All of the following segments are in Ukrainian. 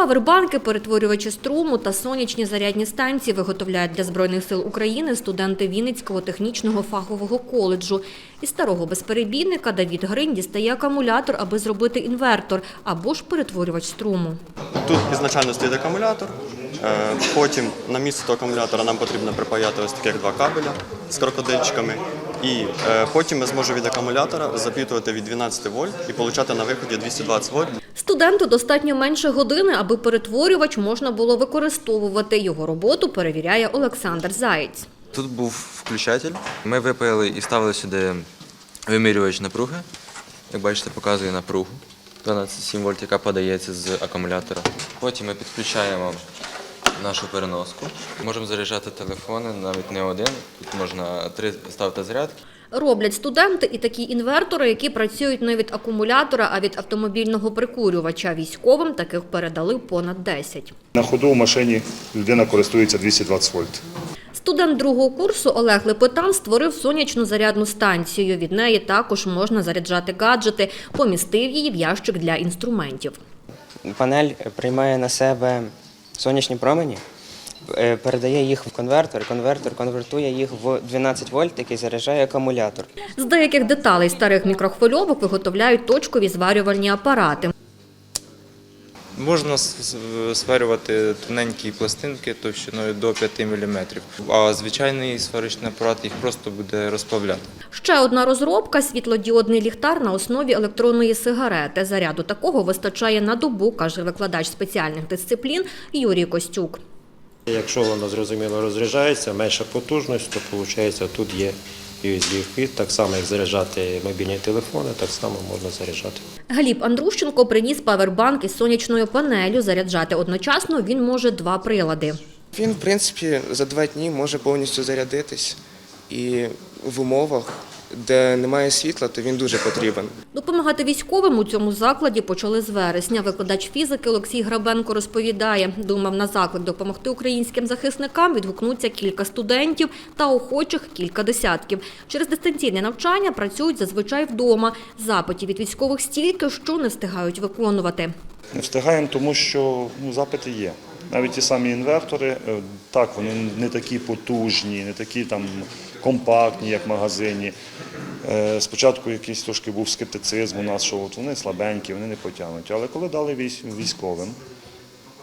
Павербанки, перетворювачі струму та сонячні зарядні станції виготовляють для Збройних сил України студенти Вінницького технічного фахового коледжу. Із старого безперебійника Давід Гринь дістає акумулятор, аби зробити інвертор або ж перетворювач струму. Тут ізначально стоїть акумулятор. Е, Потім на місце того акумулятора нам потрібно припаяти ось таких два кабеля з крокодильчиками. І е, потім ми зможемо від акумулятора запітувати від 12 вольт і отримати на виході 220 вольт. Студенту достатньо менше години, аби перетворювач можна було використовувати. Його роботу перевіряє Олександр Заєць. Тут був включатель. Ми випаяли і ставили сюди вимірювач напруги. Як бачите, показує напругу 12,7 вольт, яка подається з акумулятора. Потім ми підключаємо нашу переноску. Можемо заряджати телефони, навіть не один. Тут можна три ставити зарядки. Роблять студенти і такі інвертори, які працюють не від акумулятора, а від автомобільного прикурювача. Військовим таких передали понад 10. На ходу в машині людина користується 220 вольт. Студент другого курсу Олег Лепетан створив сонячну зарядну станцію. Від неї також можна заряджати гаджети, помістив її в ящик для інструментів. Панель приймає на себе сонячні промені, е, передає їх в конвертер, конвертер конвертує їх в 12 вольт, який заряджає акумулятор. З деяких деталей старих мікрохвильовок виготовляють точкові зварювальні апарати. Можна сварювати тоненькі пластинки товщиною до 5 мм, а звичайний сварочний апарат їх просто буде розплавляти. Ще одна розробка – світлодіодний ліхтар на основі електронної сигарети. Заряду такого вистачає на добу, каже викладач спеціальних дисциплін Юрій Костюк. Якщо воно зрозуміло розряджається, менша потужність, то виходить тут є USB-вхід, так само як заряджати мобільні телефони, так само можна заряджати. Гліб Андрущенко приніс павербанк із сонячною панелю. Заряджати одночасно він може два прилади. Він, в принципі, за два дні може повністю зарядитись. І в умовах, де немає світла, то він дуже потрібен. Допомагати військовим у цьому закладі почали з вересня. Викладач фізики Олексій Грабенко розповідає, думав на заклик допомогти українським захисникам відгукнуться кілька студентів та охочих кілька десятків. Через дистанційне навчання працюють зазвичай вдома. Запитів від військових стільки, що не встигають виконувати. Не встигаємо, тому що ну, запити є. Навіть ті самі інвертори, е, так, вони не такі потужні, не такі там компактні, як в магазині. Е, Спочатку якийсь трошки був скептицизм у нас, що от вони слабенькі, вони не потягнуть. Але коли дали військовим,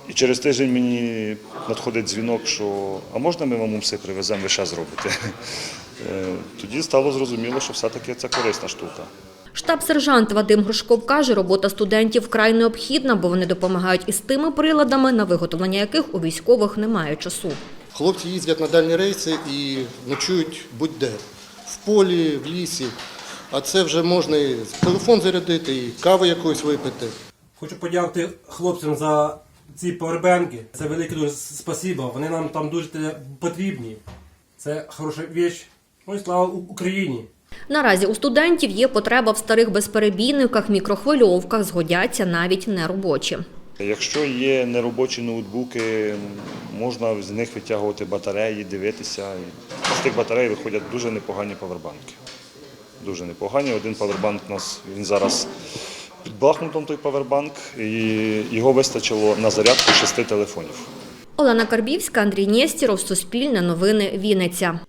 і через тиждень мені надходить дзвінок, що а можна ми вам все привеземо, ви ще зробите. Е, Тоді стало зрозуміло, що все-таки це корисна штука. Штаб-сержант Вадим Грушков каже, робота студентів вкрай необхідна, бо вони допомагають із тими приладами, на виготовлення яких у військових немає часу. Хлопці їздять на дальні рейси і ночують будь-де в полі, в лісі. А це вже можна і телефон зарядити, і кави якоїсь випити. Хочу подякувати хлопцям за ці павербенки. Це велике дуже спасибо. Вони нам там дуже потрібні. Це хороша річ. Ну і слава Україні! Наразі у студентів є потреба в старих безперебійниках, мікрохвильовках, згодяться навіть неробочі. Якщо є неробочі ноутбуки, можна з них витягувати батареї, дивитися. З тих батарей виходять дуже непогані павербанки. Дуже непогані. Один павербанк у нас він зараз під Бахмутом той павербанк, і його вистачило на зарядку шести телефонів. Олена Карбівська, Андрій Нєстіров, Суспільне новини, Вінниця.